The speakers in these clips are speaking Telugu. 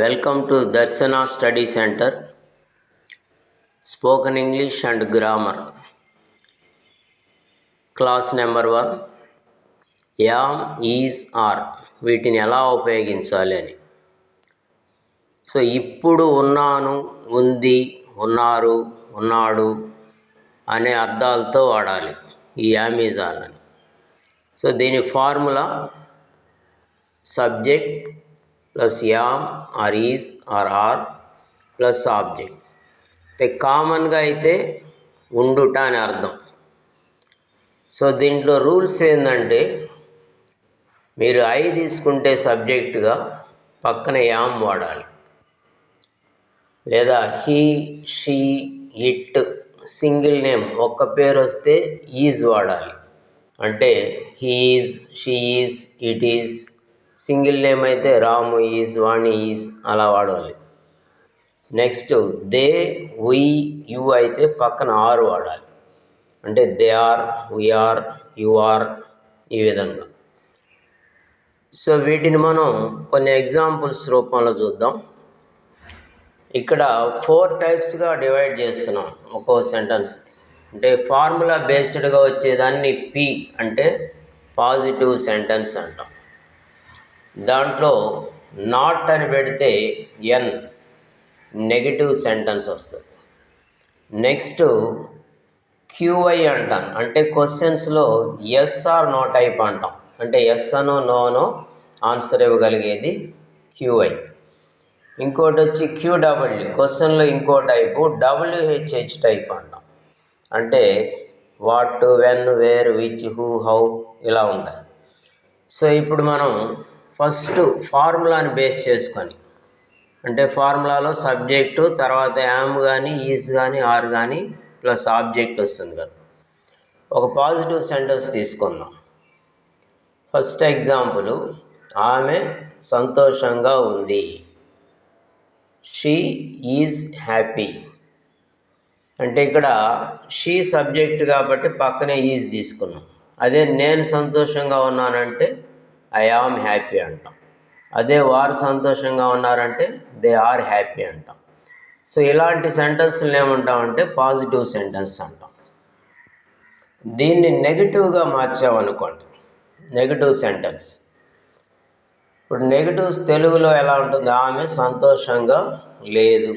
Welcome to Darshana study centre spoken English and grammar class number one am is are వీటిని ఎలా ఉపయోగించాలి అని. సో ఇప్పుడు ఉన్నాను ఉంది ఉన్నారు ఉన్నాడు అనే అర్థాలతో వాడాలి. ఈ యామ్ ఈజ్ ఆర్ అని. సో దీని formula subject plus am or is or are plus object. అయితే కామన్గా అయితే ఉండుట అని అర్థం. సో దీంట్లో రూల్స్ ఏంటంటే మీరు ఐ తీసుకుంటే సబ్జెక్టుగా పక్కన యామ్ వాడాలి. లేదా he she it single name ఒక్క పేరు వస్తే ఈజ్ వాడాలి. అంటే he is she is it is single name అయితే రాము ఈజ్ వాణి ఈజ్ అలా వాడాలి. నెక్స్ట్ దే వి యు అయితే పక్కన ఆర్ వాడాలి. అంటే they are we are you are ఈ విధంగా. సో వీటిని మనం కొన్ని ఎగ్జాంపుల్స్ రూపంలో చూద్దాం. ఇక్కడ ఫోర్ టైప్స్గా డివైడ్ చేస్తున్నాం ఒక్కో సెంటెన్స్. అంటే ఫార్ములా బేస్డ్గా వచ్చేదాన్ని పి అంటే పాజిటివ్ సెంటెన్స్ అంటాం. దాంట్లో నాట్ అని పెడితే ఎన్ నెగిటివ్ సెంటెన్స్ వస్తుంది. నెక్స్ట్ క్యూఐ అంటాం. అంటే క్వశ్చన్స్లో ఎస్ ఆర్ నో టైప్ అంటాం. అంటే ఎస్ అనో నో అనో ఆన్సర్ ఇవ్వగలిగేది క్యూఐ ఇంకోటి వచ్చి క్యూడబ్ల్యూ క్వశ్చన్లో ఇంకో టైపు డబ్ల్యూహెచ్హెచ్ టైప్ అంటాం. అంటే what when where which who how ఇలా ఉండాలి. సో ఇప్పుడు మనం ఫస్ట్ ఫార్ములాని బేస్ చేసుకొని అంటే ఫార్ములాలో సబ్జెక్టు తర్వాత యామ్ కానీ ఈజ్ కానీ ఆర్ కానీ ప్లస్ ఆబ్జెక్ట్ వస్తుంది కదా. ఒక పాజిటివ్ సెంటెన్స్ తీసుకుందాం. ఫస్ట్ ఎగ్జాంపుల్ ఆమె సంతోషంగా ఉంది. She is happy. అంటే ఇక్కడ షీ సబ్జెక్ట్ కాబట్టి పక్కనే ఈజ్ తీసుకున్నాం. అదే నేను సంతోషంగా ఉన్నానంటే ఐ ఆమ్ హ్యాపీ అంటాం. అదే వారు సంతోషంగా ఉన్నారంటే దే ఆర్ హ్యాపీ అంటాం. సో ఇలాంటి సెంటెన్స్లు ఏమంటామంటే పాజిటివ్ సెంటెన్స్ అంటాం. దీన్ని నెగిటివ్గా మార్చామనుకోండి. నెగిటివ్ సెంటెన్స్ ఇప్పుడు నెగిటివ్స్ తెలుగులో ఎలా ఉంటుంది? ఆమె సంతోషంగా లేదు.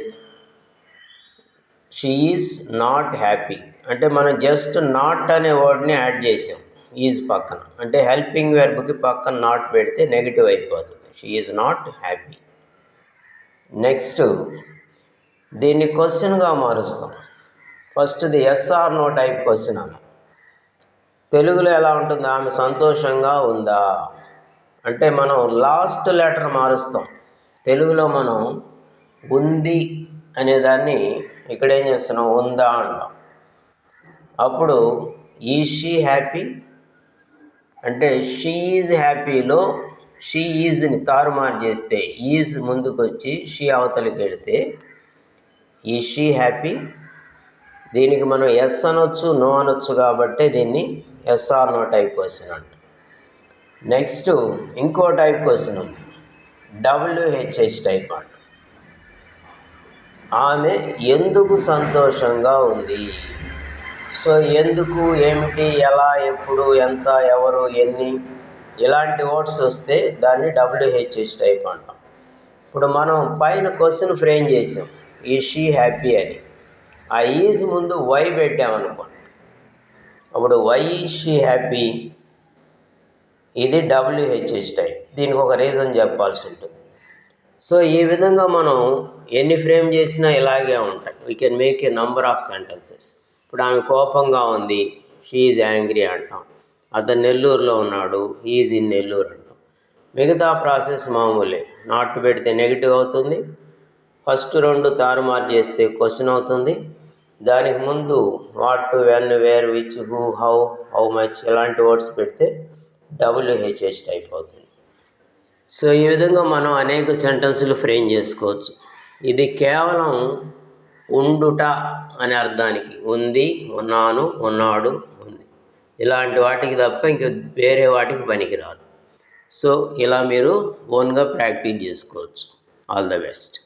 షీ ఈజ్ నాట్ హ్యాపీ అంటే మనం జస్ట్ నాట్ అనే వర్డ్ని యాడ్ చేసాం. ఈజ్ పక్కన. అంటే హెల్పింగ్ వెర్బ్కి పక్కన నాట్ పెడితే నెగిటివ్ అయిపోతుంది. She is not happy. Next దీన్ని క్వశ్చన్గా మారుస్తాం. ఫస్ట్ది ఎస్ఆర్ నో టైప్ క్వశ్చన్ అన్న. తెలుగులో ఎలా ఉంటుంది? ఆమె సంతోషంగా ఉందా? అంటే మనం లాస్ట్ లెటర్ మారుస్తాం. తెలుగులో మనం ఉంది అనేదాన్ని ఇక్కడ ఏం చేస్తున్నాం? ఉందా అంటాం. అప్పుడు ఈ షీ హ్యాపీ? అంటే షీ ఈజ్ హ్యాపీలో షీ ఈజ్ని తారుమారు చేస్తే ఈజ్ ముందుకు వచ్చి షీ అవతలికి వెళితే ఈ షీ హ్యాపీ దీనికి మనం ఎస్ అనొచ్చు నో అనొచ్చు కాబట్టి దీన్ని yes or no type question అంట. నెక్స్ట్ ఇంకో type question W H type అంట. ఆమె ఎందుకు సంతోషంగా ఉంది? సో ఎందుకు ఏమిటి ఎలా ఎప్పుడు ఎంత ఎవరు ఎన్ని? ఇలాంటి వర్డ్స్ వస్తే దాన్ని డబ్ల్యూహెచ్హెచ్ టైప్ అంటాం. ఇప్పుడు మనం పైన క్వశ్చన్ ఫ్రేమ్ చేసాం. ఈ షీ హ్యాపీ అని. ఆ ఈజ్ ముందు వై పెట్టామనుకోండి. అప్పుడు వై షీ హ్యాపీ? ఇది డబ్ల్యూహెచ్హెచ్ టైప్. దీనికి ఒక రీజన్ చెప్పాల్సి ఉంటుంది. సో ఈ విధంగా మనం ఎన్ని ఫ్రేమ్ చేసినా ఇలాగే ఉంటాయి. We can make a number of sentences ఇప్పుడు ఆమె కోపంగా ఉంది. షీఈ్ యాంగ్రీ అంటాం. అతను నెల్లూరులో ఉన్నాడు. ఈజ్ ఇన్ నెల్లూరు అంటాం. మిగతా ప్రాసెస్ మామూలే. నాట్ పెడితే నెగిటివ్ అవుతుంది. ఫస్ట్ రెండు తారుమారు చేస్తే క్వశ్చన్ అవుతుంది. దానికి ముందు what when where which who how how much ఇలాంటి వర్డ్స్ పెడితే డబ్ల్యూహెచ్హెచ్ టైప్ అవుతుంది. సో ఈ విధంగా మనం అనేక సెంటెన్సులు ఫ్రేమ్ చేసుకోవచ్చు. ఇది కేవలం ఉండుట అనే అర్థానికి ఉంది ఉన్నాను ఉన్నాడు ఉంది. ఇలాంటి వాటికి తప్ప ఇంక వేరే వాటికి పనికిరాదు. సో ఇలా మీరు ఓన్గా ప్రాక్టీస్ చేసుకోవచ్చు. All the best.